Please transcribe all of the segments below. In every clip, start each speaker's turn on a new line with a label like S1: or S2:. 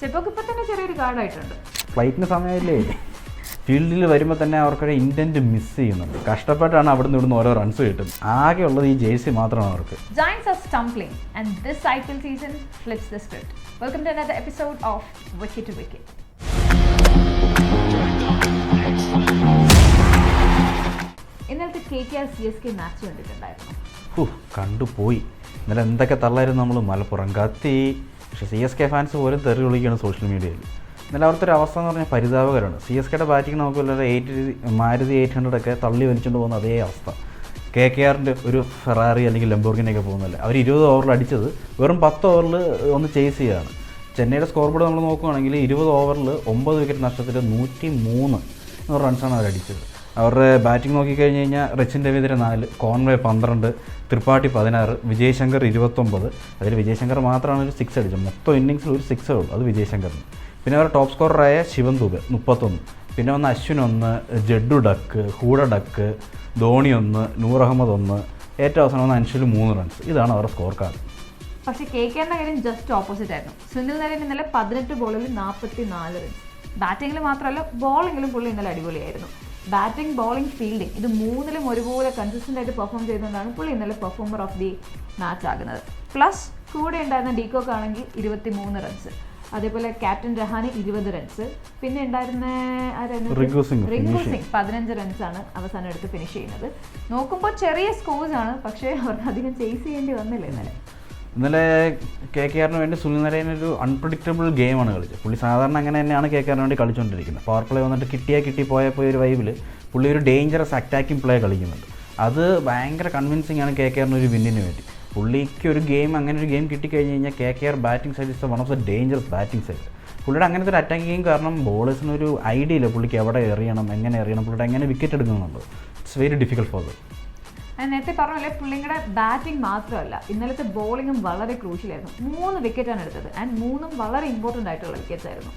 S1: ചെപ്പോക്ക് ഇപ്പൊ തന്നെ ചെറിയൊരു കാർഡായിട്ടുണ്ട്.
S2: ഫ്ലൈറ്റിന് സമയമില്ലേ? ഫീൽഡിൽ വരുമ്പോൾ തന്നെ അവർക്കൊരു ഇന്റന്റ് മിസ് ചെയ്യുന്നുണ്ട്. കഷ്ടപ്പെട്ടാണ് അവിടുന്ന് ഇവിടുന്ന് ഓരോ റൺസ് കിട്ടും. ആകെ ഉള്ളത് ഈ ജേഴ്സി മാത്രമാണ് അവർക്ക്.
S1: Giants are stumbling, and this IPL season flips the script. Welcome to another episode of Wicket to Wicket. ഇന്നലത്തെ K K R C S K match കണ്ടിട്ടുണ്ടായിരുന്നു.
S2: ഹു കണ്ടുപോയി. ഇന്നലെ എന്തൊക്കെ തള്ളായിരുന്നു നമ്മൾ മലപ്പുറം കത്തി. പക്ഷേ സി എസ് കെ ഫാൻസ് പോലും തെറി വിളിക്കുകയാണ് സോഷ്യൽ മീഡിയയിൽ എന്നാലും അവിടുത്തെ ഒരു അവസ്ഥ എന്ന് പറഞ്ഞാൽ പരിതാപകരമാണ്. സി എസ് കെയുടെ ബാറ്റിംഗ് നമുക്ക് എയ്റ്റ് മാരുതി എയ്റ്റ് ഹൺഡ്രഡ് ഒക്കെ തള്ളി വലിച്ചുകൊണ്ട് പോകുന്ന അതേ അവസ്ഥ. കെ കെ ആറിന്റെ ഒരു ഫെറാറി അല്ലെങ്കിൽ ലംബോർഗിനൊക്കെ പോകുന്നില്ല അവർ ഇരുപത് ഓവറിൽ അടിച്ചത് വെറും പത്ത് ഓവറിൽ ഒന്ന് ചേസ് ചെയ്യുകയാണ് ചെന്നൈയുടെ സ്കോർ ബോർഡ് നമ്മൾ നോക്കുകയാണെങ്കിൽ ഇരുപത് ഓവറിൽ ഒമ്പത് വിക്കറ്റ് നഷ്ടത്തിൽ നൂറ്റി മൂന്ന് റൺസാണ് അവർ അടിച്ചത് അവരുടെ ബാറ്റിംഗ് നോക്കിക്കഴിഞ്ഞ് കഴിഞ്ഞാൽ റച്ചിൻ രവീന്ദ്രൻ നാല് കോൺവേ പന്ത്രണ്ട് ത്രിപാഠി പതിനാറ് വിജയശങ്കർ ഇരുപത്തൊമ്പത്. അതിൽ വിജയശങ്കർ മാത്രമാണ് ഒരു സിക്സ് അടിച്ചത്. മൊത്തം ഇന്നിങ്സിൽ ഒരു സിക്സ് ഉള്ളൂ. അത് വിജയശങ്കറിന്. പിന്നെ അവരുടെ ടോപ്പ് സ്കോററായ ശിവൻ ദുബെ മുപ്പത്തൊന്ന്. പിന്നെ വന്ന അശ്വിൻ ഒന്ന് ജഡ്ഡു ഡക്ക് ഹൂഡ ഡക്ക് ധോണി ഒന്ന് നൂർ അഹമ്മദ് ഒന്ന്. ഏറ്റവും അവസാനം വന്ന അൻഷുൽ മൂന്ന് റൺസ് ഇതാണ് അവരുടെ സ്കോർ കാർഡ്
S1: പക്ഷേ കെ കാര്യം ജസ്റ്റ് ഓപ്പോസിറ്റ് ആയിരുന്നു. സുനിൽ നരൻ ഇന്നലെ പതിനെട്ട് ബോളിൽ നാൽപ്പത്തി നാല് റൺസ് ബാറ്റിംഗിൽ മാത്രമല്ല ബോളിങ്ങിലും പുള്ളി ഇന്നലെ അടിപൊളിയായിരുന്നു. ബാറ്റിംഗ് ബോളിംഗ് ഫീൽഡിംഗ് ഇത് മൂന്നിലും ഒരുപോലെ കൺസിസ്റ്റന്റ് ആയിട്ട് പെർഫോം ചെയ്തുകൊണ്ടാണ് പുള്ളി ഇന്നലെ പെർഫോമർ ഓഫ് ദി മാച്ച് ആകുന്നത്. പ്ലസ് കൂടെ ഉണ്ടായിരുന്ന ഡീകോക്ക് ആണെങ്കിൽ ഇരുപത്തി മൂന്ന് റൺസ് അതേപോലെ ക്യാപ്റ്റൻ രഹാന് ഇരുപത് റൺസ് പിന്നെ ഉണ്ടായിരുന്ന ആരായിരുന്നു?
S2: റിങ്കു. സിംഗ്
S1: പതിനഞ്ച് റൺസാണ് അവസാനം എടുത്ത് ഫിനിഷ് ചെയ്യുന്നത്. നോക്കുമ്പോൾ ചെറിയ സ്കോഴ്സ് ആണ് പക്ഷേ അവർക്ക് അധികം ചേസ് ചെയ്യേണ്ടി വന്നില്ല ഇന്നലെ.
S2: ഇന്നലെ കെ കെ ആറിന് വേണ്ടി സുനിൽ നരേൻ ഒരു അൺപ്രഡിക്റ്റബിൾ ഗെയിമാണ് കളിച്ചത്. പുള്ളി സാധാരണ അങ്ങനെ തന്നെയാണ് കെ കെ ആറിന് വേണ്ടി കളിച്ചുകൊണ്ടിരിക്കുന്നത് പവർ പ്ലേ വന്നിട്ട് കിട്ടിയാൽ കിട്ടി പോയാൽ പോയ ഒരു വൈബിൽ പുള്ളി ഒരു ഡേഞ്ചറസ് അറ്റാക്കിംഗ് പ്ലേ കളിക്കുന്നുണ്ട്. അത് ഭയങ്കര കൺവിൻസിംഗ് ആണ് കെ കെ ആറിന് ഒരു വിന്നിന് വേണ്ടി. പുള്ളിക്ക് ഒരു ഗെയിം അങ്ങനെ ഒരു ഗെയിം കിട്ടിക്കഴിഞ്ഞ് കഴിഞ്ഞാൽ K K R batting side is one of the dangerous batting side പുള്ളിയുടെ അങ്ങനത്തെ ഒരു അറ്റാക്കിംഗ് ഗെയിം കാരണം ബോളേഴ്സിന് ഒരു ഐഡിയ ഇല്ല പുള്ളിക്ക് എവിടെ എറിയണം എങ്ങനെ എറിയണം പുള്ളിയുടെ എങ്ങനെ വിക്കറ്റ് എടുക്കുന്നുണ്ട് it's very difficult for them
S1: ഞാൻ നേരത്തെ പറഞ്ഞല്ലേ പുള്ളിയുടെ ബാറ്റിംഗ് മാത്രമല്ല ഇന്നലത്തെ ബോളിങ്ങും വളരെ ക്രൂഷ്യലായിരുന്നു. മൂന്ന് വിക്കറ്റാണ് എടുത്തത്. ആൻഡ് മൂന്നും വളരെ ഇമ്പോർട്ടന്റ് ആയിട്ടുള്ള വിക്കറ്റ്സ് ആയിരുന്നു.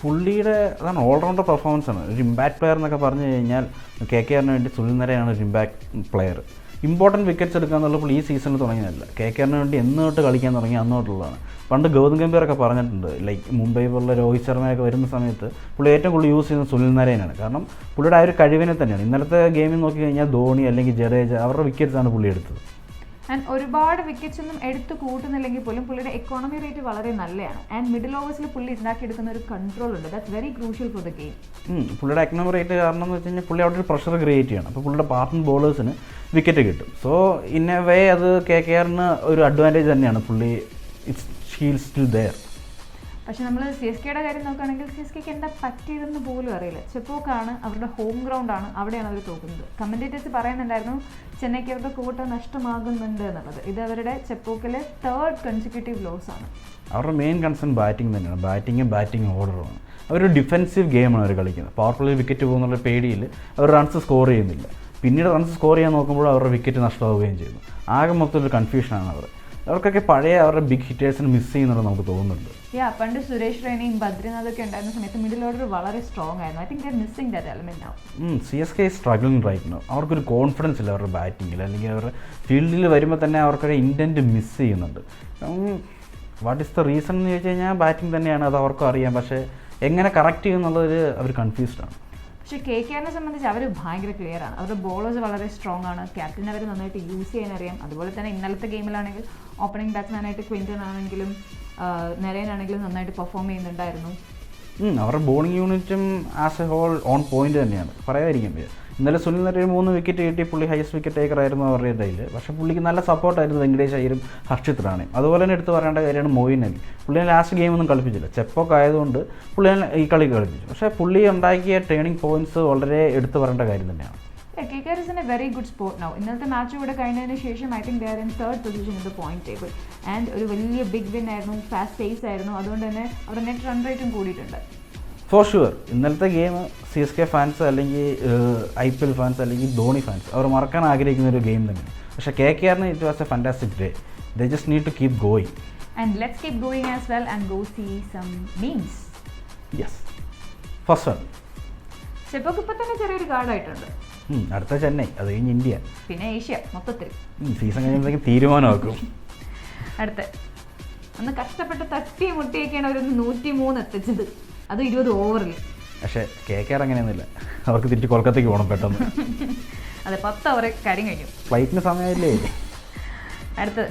S2: പുള്ളിയുടെ അതാണ് ഓൾറൗണ്ടർ പെർഫോമൻസ് ആണ്. ഒരു ഇമ്പാക്ട് പ്ലെയർ എന്നൊക്കെ പറഞ്ഞു കഴിഞ്ഞാൽ കെ കെ ആറിന് വേണ്ടി സുനിൽ നരയാണ് ഒരു ഇമ്പാക്ട് പ്ലെയർ ഇമ്പോർട്ടന്റ് വിക്കറ്റ്സ് എടുക്കുക എന്നുള്ളപ്പോൾ ഈ സീസണിൽ തുടങ്ങിയതല്ല. കെ കെ ആറിന് വേണ്ടി എന്ന് തൊട്ട് കളിക്കാൻ തുടങ്ങി അന്ന് തൊട്ടുള്ളതാണ്. പണ്ട് ഗൗതം ഗംഭീറൊക്കെ പറഞ്ഞിട്ടുണ്ട് ലൈക്ക് മുംബൈ പോലുള്ള രോഹിത് ശർമ്മയൊക്കെ വരുന്ന സമയത്ത് പുള്ളി ഏറ്റവും കൂടുതൽ യൂസ് ചെയ്യുന്നത് സുനിൽ നരേനാണ് കാരണം പുള്ളിയുടെ ആ ഒരു കഴിവിനെ തന്നെയാണ്. ഇന്നലത്തെ ഗെയിമിൽ നോക്കി കഴിഞ്ഞാൽ ധോണി അല്ലെങ്കിൽ ജഡേജ അവരുടെ വിക്കറ്റ്സാണ് പുള്ളി എടുത്തത്.
S1: ആൻഡ് ഒരുപാട് വിക്കറ്റ്സ് ഒന്നും എടുത്ത് കൂട്ടുന്നില്ലെങ്കിൽ പോലും പുള്ളിയുടെ എക്കോണമി റേറ്റ് വളരെ നല്ലതാണ് ആൻഡ് മിഡിൽ ഓവേഴ്സിൽ പുള്ളി ഉണ്ടാക്കിയെടുക്കുന്ന ഒരു കൺട്രോൾ ഉണ്ട്. That's very crucial for the game.
S2: പുള്ളിയുടെ എക്കണോമി റേറ്റ് കാരണം എന്ന് വെച്ച് കഴിഞ്ഞാൽ പുള്ളി അവിടെ ഒരു പ്രഷർ ക്രിയേറ്റ് ചെയ്യണം. അപ്പോൾ പുള്ളിയുടെ പാർട്ട്ണർ ബോളേഴ്സിന് വിക്കറ്റ് കിട്ടും. സോ ഇൻ എ വേ അത് കെ കെ ആറിന് ഒരു അഡ്വാന്റേജ് തന്നെയാണ്. പുള്ളി ഇറ്റ്സ് ഷീൽ സ്റ്റിൽ ദയർ
S1: പക്ഷെ നമ്മൾ സി എസ് കെയുടെ കാര്യം നോക്കുകയാണെങ്കിൽ സി എസ് കെക്ക് എന്താ പറ്റിയതെന്ന് പോലും അറിയില്ല. ചെപ്പോക്കാണ് അവരുടെ ഹോം ഗ്രൗണ്ട് ആണ് അവിടെയാണ് അവർ തോക്കുന്നത്. കമന്റേറ്റേഴ്സ് പറയുന്നുണ്ടായിരുന്നു ചെന്നൈക്ക് അവരുടെ കോട്ട നഷ്ടമാകുന്നുണ്ട് എന്നുള്ളത്. ഇത് അവരുടെ ചെപ്പോക്കിലെ തേർഡ് കൺസിക്യൂട്ടീവ് ലോസ് ആണ്.
S2: അവരുടെ മെയിൻ കൺസേൺ ബാറ്റിംഗ് തന്നെയാണ്. ബാറ്റിങ്ങും ബാറ്റിംഗ് ഓർഡറുമാണ് അവരൊരു ഡിഫെൻസീവ് ഗെയിമാണ് അവർ കളിക്കുന്നത്. പവർ വിക്കറ്റ് പോകുന്നുള്ള പേടിയിൽ അവർ റൺസ് സ്കോർ ചെയ്യുന്നില്ല. പിന്നീട് റൺസ് സ്കോർ ചെയ്യാൻ നോക്കുമ്പോൾ അവരുടെ വിക്കറ്റ് നഷ്ടമാവുകയും ചെയ്യുന്നു. ആകെ മൊത്തം ഒരു കൺഫ്യൂഷനാണ് അവർ അവർക്കൊക്കെ പഴയ അവരുടെ ബിഗ് ഹിറ്റേഴ്സിന് മിസ് ചെയ്യുന്നുണ്ട് നമുക്ക് തോന്നുന്നുണ്ട്.
S1: യാ പണ്ട് സുരേഷ് റെയ്നയും ബദ്രിനാഥൊക്കെ ഉണ്ടായിരുന്ന സമയത്ത് മിഡിൽ ഓർഡർ വളരെ സ്ട്രോങ് ആയിരുന്നു. I think they're missing that element now
S2: C S K struggling right now അവർക്കൊരു കോൺഫിഡൻസ് ഇല്ല അവരുടെ ബാറ്റിംഗിൽ അല്ലെങ്കിൽ അവരുടെ ഫീൽഡിൽ വരുമ്പോൾ തന്നെ അവർക്കൊരു ഇന്റന്റ് മിസ് ചെയ്യുന്നുണ്ട്. വാട്ട് ഇസ് ദ റീസൺ എന്ന് ചോദിച്ചു കഴിഞ്ഞാൽ ബാറ്റിംഗ് തന്നെയാണ് അത് അവർക്കും അറിയാം. പക്ഷേ എങ്ങനെ കറക്റ്റ് ചെയ്യുന്നുള്ളത് അവർ കൺഫ്യൂസ്ഡ് ആണ്.
S1: പക്ഷേ കെ കെ ആറിനെ സംബന്ധിച്ച് അവർ ഭയങ്കര ക്ലിയർ ആണ്. അവരുടെ ബോളേഴ്സ് വളരെ സ്ട്രോങ് ആണ്. ക്യാപ്റ്റൻ അവർ നന്നായിട്ട് യൂസ് ചെയ്യാൻ അറിയാം. അതുപോലെ തന്നെ ഇന്നലത്തെ ഗെയിമിലാണെങ്കിൽ ഓപ്പണിംഗ് ബാറ്റ്സ്മാനായിട്ട് ക്വിന്റൺ ആണെങ്കിലും നരേനാണെങ്കിലും നന്നായിട്ട് പെർഫോം ചെയ്യുന്നുണ്ടായിരുന്നു.
S2: അവരുടെ ബോളിംഗ് യൂണിറ്റും as a whole on point തന്നെയാണ്. പറയാതിരിക്കാൻ വയ്യ. ഇന്നലെ സുനിൽ നരേൻ മൂന്ന് വിക്കറ്റ് കിട്ടി പുള്ളി ഹയസ്റ്റ് വിക്കറ്റ് ടേക്കർ ആയിരുന്നു അവരുടെ ഇടയിൽ പക്ഷേ പുള്ളിക്ക് നല്ല സപ്പോർട്ടായിരുന്നു വെങ്കടേഷ് അയ്യരും ഹർഷിത് റാണയും അതുപോലെ തന്നെ എടുത്ത് പറയേണ്ട കാര്യമാണ് മോയിൻ അലി. പുള്ളിനെ ലാസ്റ്റ് ഗെയിമൊന്നും കളിപ്പിച്ചില്ല. ചെപ്പൊക്കെ ആയതുകൊണ്ട് പുള്ളിനെ ഈ കളി കളിപ്പിച്ചു. പക്ഷേ പുള്ളി ഉണ്ടാക്കിയ ട്രെയിനിങ് പോയിന്റ്സ് വളരെ എടുത്തു പറയേണ്ട കാര്യം തന്നെയാണ്.
S1: K K R is a very good sport now ഇന്നത്തെ മാച്ച് കൂടെ കഴിഞ്ഞതിന് ശേഷം I think they're in third position in the point table and ഒരു വലിയ ബിഗ് വിൻ ആയിരുന്നു ഫാസ്റ്റ് പേസ് ആയിരുന്നു. അതുകൊണ്ട് തന്നെ അവരുടെ നെറ്റ് റൺ റേറ്റും കൂടിയിട്ടുണ്ട്.
S2: ഫോർ ഷുവർ ഇന്നലത്തെ game C S K fans അല്ലെങ്കിൽ ഐ പി എൽ ഫാൻസ് അല്ലെങ്കിൽ ധോണി ഫാൻസ് അവർ മറക്കാൻ ആഗ്രഹിക്കുന്ന ഒരു ഗെയിം തന്നെ പക്ഷേ കെ കെ ആറിന് it was a fantastic day they just need to keep going
S1: and let's keep going as well and go see some memes
S2: yes first one
S1: ചെപ്പൊക്കെ ഇപ്പം തന്നെ ചെറിയൊരു കാർഡായിട്ടുണ്ട്.
S2: അടുത്ത ചെന്നൈ. അത് കഴിഞ്ഞ് ഇന്ത്യ.
S1: പിന്നെ ഏഷ്യ മൊത്തത്തിൽ.
S2: സീസൺ കഴിയുമ്പോഴത്തേക്കും തീരുമാനമാക്കും.
S1: അടുത്ത. ഒന്ന് കഷ്ടപ്പെട്ട് തട്ടി മുട്ടിയൊക്കെയാണ് അവരൊന്ന് നൂറ്റി മൂന്ന് എത്തിച്ചത്. അത് ഇരുപത് ഓവറിൽ
S2: പക്ഷേ കെ കെ ആർ അങ്ങനെയൊന്നുമില്ല. അവർക്ക് തിരിച്ച് കൊൽക്കത്തയ്ക്ക് പോകണം പെട്ടെന്ന്.
S1: അതെ പത്ത് അവർ കാര്യം കഴിഞ്ഞു.
S2: ഫ്ലൈറ്റിന് സമയമില്ലേ?
S1: അടുത്തത്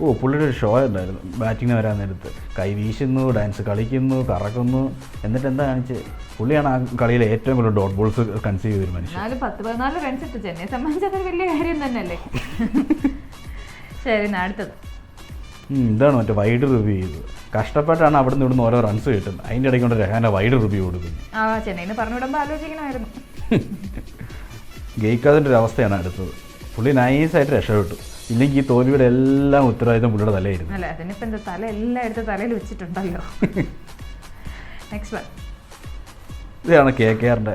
S2: ഓ പുള്ളിയുടെ ഒരു ഷോ ഉണ്ടായിരുന്നു. ബാറ്റിങ്ങിന് വരാൻ നേരത്ത്. കൈ വീശുന്നു ഡാൻസ് കളിക്കുന്നു കറക്കുന്നു. എന്നിട്ട് എന്താ കാണിച്ച്? പുള്ളിയാണ് ആ കളിയിലെ ഏറ്റവും കൂടുതൽ ഡോട്ട് ബോൾസ് കൺസീവ് ചെയ്തൊരു മനുഷ്യൻ.
S1: നാല് പത്ത് പതിനാല് റൺസ് ഇട്ട്. ചെന്നൈ സംബന്ധിച്ച് അതൊരു വലിയ കാര്യം തന്നെയല്ലേ? ശരി അടുത്തത്.
S2: ഇതാണ് മറ്റേ വൈഡ് റിവ്യൂ ചെയ്തത് കഷ്ടപ്പെട്ടാണ് അവിടെ നിന്ന് ഇവിടുന്ന് ഓരോ റൺസ് കിട്ടുന്നത്. അതിന്റെ ഇടയ്ക്ക് കൊണ്ട് രഹാന വൈഡ് റിവ്യൂ കൊടുക്കുന്നു.
S1: ആ ചെന്നൈന്ന് പറഞ്ഞു വിടുമ്പോൾ ആലോചിക്കണമായിരുന്നു.
S2: ഗെയ്ക്കാതിന്റെ ഒരു അവസ്ഥയാണ് അടുത്തത്. പുള്ളി നൈസായിട്ട് രക്ഷപ്പെട്ടു. ഇല്ലെങ്കിൽ ഈ തോൽവിയുടെ എല്ലാം ഉത്തരവാദിത്തം പുള്ളിയുടെ തലയായിരുന്നു.
S1: അല്ല അതിനിപ്പോൾ എന്താ തല എല്ലാം എടുത്ത് തലയിൽ വെച്ചിട്ടുണ്ടല്ലോ. നെക്സ്റ്റ് വൺ
S2: ഇതാണ് കെ കെ ആറിന്റെ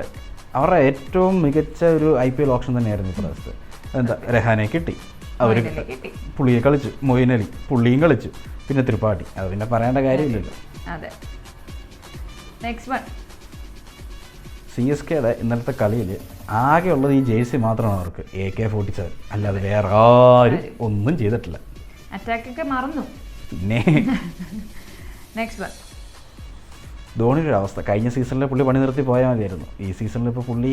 S2: അവരുടെ ഏറ്റവും മികച്ച ഒരു ഐ പി എൽ ഓപ്ഷൻ തന്നെയായിരുന്നു ഇപ്രാവശ്യത്തെ എന്താ രഹാനെ കിട്ടി. അവർ. പുള്ളിയെ കളിച്ചു മൊയിനലി പുള്ളിയും കളിച്ചു പിന്നെ ത്രിപാഠി. അത് പിന്നെ പറയേണ്ട കാര്യമില്ലല്ലോ.
S1: അതെ. നെക്സ്റ്റ് വൺ
S2: സി എസ് കെയുടെ ഇന്നലത്തെ കളിയിൽ ആകെ ഉള്ളത് ഈ ജേഴ്സി മാത്രമാണ് അവർക്ക്. എ കെ ഫോർട്ടി സെവൻ അല്ലാതെ വേറെ ആരും ഒന്നും ചെയ്തിട്ടില്ല.
S1: അറ്റാക്കൊക്കെ മറന്നു.
S2: പിന്നെ
S1: നെക്സ്റ്റ് വൺ
S2: ധോണിയുടെ അവസ്ഥ. കഴിഞ്ഞ സീസണിൽ പുള്ളി പണി നിർത്തി പോയാൽ മതിയായിരുന്നു. ഈ സീസണിൽ ഇപ്പോൾ പുള്ളി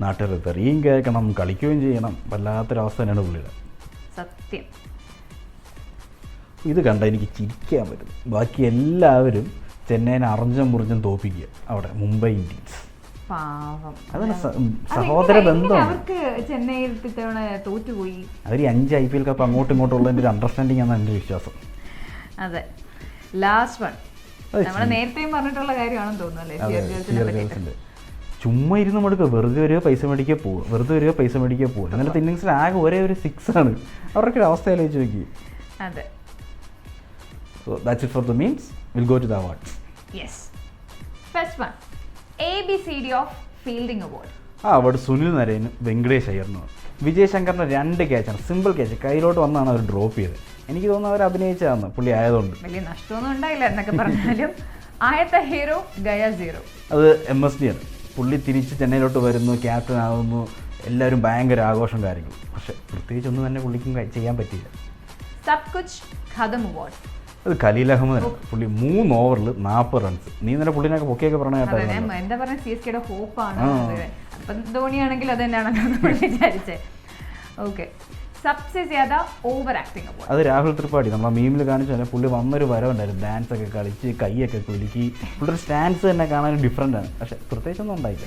S2: നാട്ടുകാർ തെറിയും കേൾക്കണം കളിക്കുകയും ചെയ്യണം. വല്ലാത്തൊരവസ്ഥ തന്നെയാണ് പുള്ളിയുടെ.
S1: സത്യം.
S2: ഇത് കണ്ടാൽ എനിക്ക് ചിരിക്കാൻ പറ്റും. ബാക്കി എല്ലാവരും ചെന്നൈനെ അറിഞ്ഞും മുറിഞ്ഞും തോപ്പിക്കുക അവിടെ മുംബൈ ഇന്ത്യൻസ്. സഹോദര
S1: ബന്ധം ചെന്നൈയിൽ തോറ്റുപോയി.
S2: അവർ അഞ്ച് ഐ പി എൽ കപ്പ് അങ്ങോട്ടും ഇങ്ങോട്ടും ഉള്ളതിന്റെ ഒരു അണ്ടർസ്റ്റാൻഡിംഗ് ആണ് എന്റെ വിശ്വാസം.
S1: അതെ. ലാസ്റ്റ് വൺ നമ്മൾ നേരത്തെയും പറഞ്ഞിട്ടുള്ള കാര്യമാണെന്ന് തോന്നുന്നു അല്ലേ?
S2: ചുമ്മാ ഇരുന്ന് മടുക്കുക വെറുതെ വരിക പൈസ മേടിക്കാൻ പോവുക വെറുതെ വരിക പൈസ മേടിക്കാൻ പോവുക ഇന്നലത്തെ ഇന്നിങ്സിൽ ആകെ ഒരേ ഒരു സിക്സ് ആണ്. അവർക്ക് ഒരു അവസ്ഥ ആലോചിച്ച് നോക്കി.
S1: അതെ.
S2: So that's it for the memes will go to the awards
S1: yes first one A B C D of fielding award
S2: ആ അവാർഡ് സുനിൽ നരേനും വെങ്കടേഷ് അയ്യറിനുമാണ് വിജയ് ശങ്കറിന് രണ്ട് ക്യാച്ചാണ് സിമ്പിൾ ക്യാച്ച് കയ്യിലോട്ട് വന്നാണ് അവർ ഡ്രോപ്പ് ചെയ്തത്. എനിക്ക് തോന്നുന്നു അവർ അഭിനയിച്ചതാണ് പുള്ളി ആയതുകൊണ്ട്.
S1: വലിയ നഷ്ടമൊന്നും ഉണ്ടായില്ല എന്നൊക്കെ പറഞ്ഞാലും. ആയത്തെ ഹീറോ ഗയ സീറോ
S2: അത് എം എസ് ഡി ആണ്. പുള്ളി തിരിച്ച് ചെന്നൈയിലോട്ട് വരുന്നു ക്യാപ്റ്റൻ ആകുന്നു എല്ലാവരും ഭയങ്കര ആഘോഷം കാര്യങ്ങൾ പക്ഷെ പ്രത്യേകിച്ച് ഒന്നും തന്നെ പുള്ളിക്കും ചെയ്യാൻ പറ്റിയില്ല.
S1: സബ് കുച്ച് ഖദം അവാർഡ്
S2: അത് ഖലീൽ അഹമ്മദ് പുള്ളി മൂന്ന് ഓവറിൽ നാൽപ്പത് റൺസ് നീ നല്ല പുള്ളിനൊക്കെ പൊക്കിയൊക്കെ പറഞ്ഞ കേട്ടോ
S1: എന്താ പറയുക സി എസ് കെയുടെ ഹോപ്പാണ്. അപ്പം ധോണിയാണെങ്കിൽ അത് തന്നെയാണല്ലോ വിചാരിച്ചേ. ഓക്കെ സബ്സെ ജ്യാദ ഓവർ ആക്ടിങ്
S2: അത് രാഹുൽ ത്രിപാഠി നമ്മളെ മീമിൽ കാണിച്ചു തന്നെ പുള്ളി വന്നൊരു വരവുണ്ടായിരുന്നു. ഡാൻസ് ഒക്കെ കളിച്ച് കൈയൊക്കെ കുലുക്കി. പുള്ളിയുടെ സ്റ്റാൻസ് തന്നെ കാണാൻ ഡിഫറെന്റ് ആണ്. പക്ഷെ പ്രത്യേകിച്ചൊന്നും ഉണ്ടായില്ല.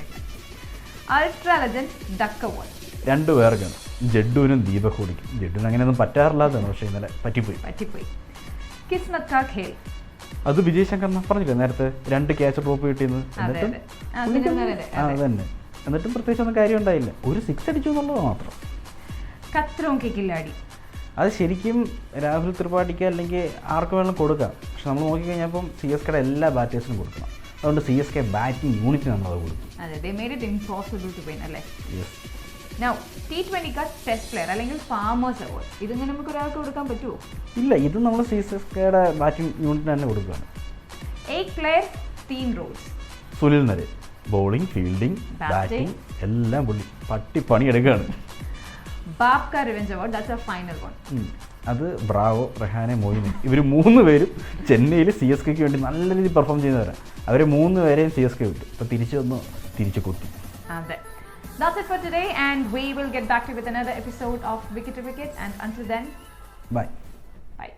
S1: അൾട്രാ ലെജൻഡ് ഡക്ക അവാർഡ്
S2: രണ്ടു പേർക്കും ജഡ്ഡുവിനും ദീപക് കുടിക്കും ജഡ്ഡുവിന് അങ്ങനെയൊന്നും പറ്റാറില്ലാത്തതാണ് പക്ഷേ ഇന്നലെ പറ്റിപ്പോയി.
S1: പറ്റിപ്പോയി. കിസ്മത് കാ ഖേൽ
S2: അത് വിജയ് ശങ്കർ പറഞ്ഞില്ലേ നേരത്തെ? രണ്ട് ക്യാച്ച് ഡ്രോപ്പ് കിട്ടിയെന്ന്.
S1: അതെ
S2: എന്നിട്ടും
S1: ആ
S2: അതന്നെ. എന്നിട്ടും പ്രത്യേകിച്ചൊന്നും കാര്യം ഉണ്ടായില്ല ഒരു സിക്സ് അടിച്ചു എന്നുള്ളത് മാത്രം.
S1: കത്രോം കെ കില്ലാടി
S2: അത് ശരിക്കും രാഹുൽ ത്രിപാഠിക്ക് അല്ലെങ്കിൽ ആർക്ക് വേണം കൊടുക്കാം. പക്ഷെ നമ്മൾ നോക്കിക്കഴിഞ്ഞപ്പം സി എസ് കെയുടെ എല്ലാ ബാറ്റേഴ്സിനും കൊടുക്കണം. അതുകൊണ്ട് C S K batting unit നമ്മൾ കൊടുക്കും.
S1: അതെ they made it impossible to win അല്ലേ? നൗ ടി ട്വന്റി കാ ടെസ്റ്റ് പ്ലെയർ അല്ലെങ്കിൽ ഫാമേഴ്സ് അവാർഡ് ഇതിങ്ങനെ നമുക്ക് ഒരാൾക്ക് കൊടുക്കാൻ പറ്റുമോ
S2: ഇല്ല ഇത് നമ്മൾ സി എസ് കെയുടെ ബാറ്റിംഗ് യൂണിറ്റിന് തന്നെ കൊടുക്കുകയാണ്.
S1: എയ്റ്റ് പ്ലെയർ തീൻ roles
S2: Sunil Narine bowling fielding batting എല്ലാം പുള്ളി പട്ടി പണിയെടുക്കുകയാണ്.
S1: ബാബ് revenge award that's a final one
S2: അത് ബ്രാവോ റഹാനെ മോയിനെ ഇവർ മൂന്ന് പേരും ചെന്നൈയിൽ സി എസ് കെക്ക് വേണ്ടി നല്ല രീതിയിൽ പെർഫോം ചെയ്യുന്നവരാണ് അവർ മൂന്ന് പേരെയും സി എസ് കെ വിട്ടു ഇപ്പോൾ തിരിച്ചു വന്നു തിരിച്ചു കൊത്തി
S1: അതെ That's it for today, and we will get back to you with another episode of Wicket to Wicket. And until then,
S2: bye.
S1: bye.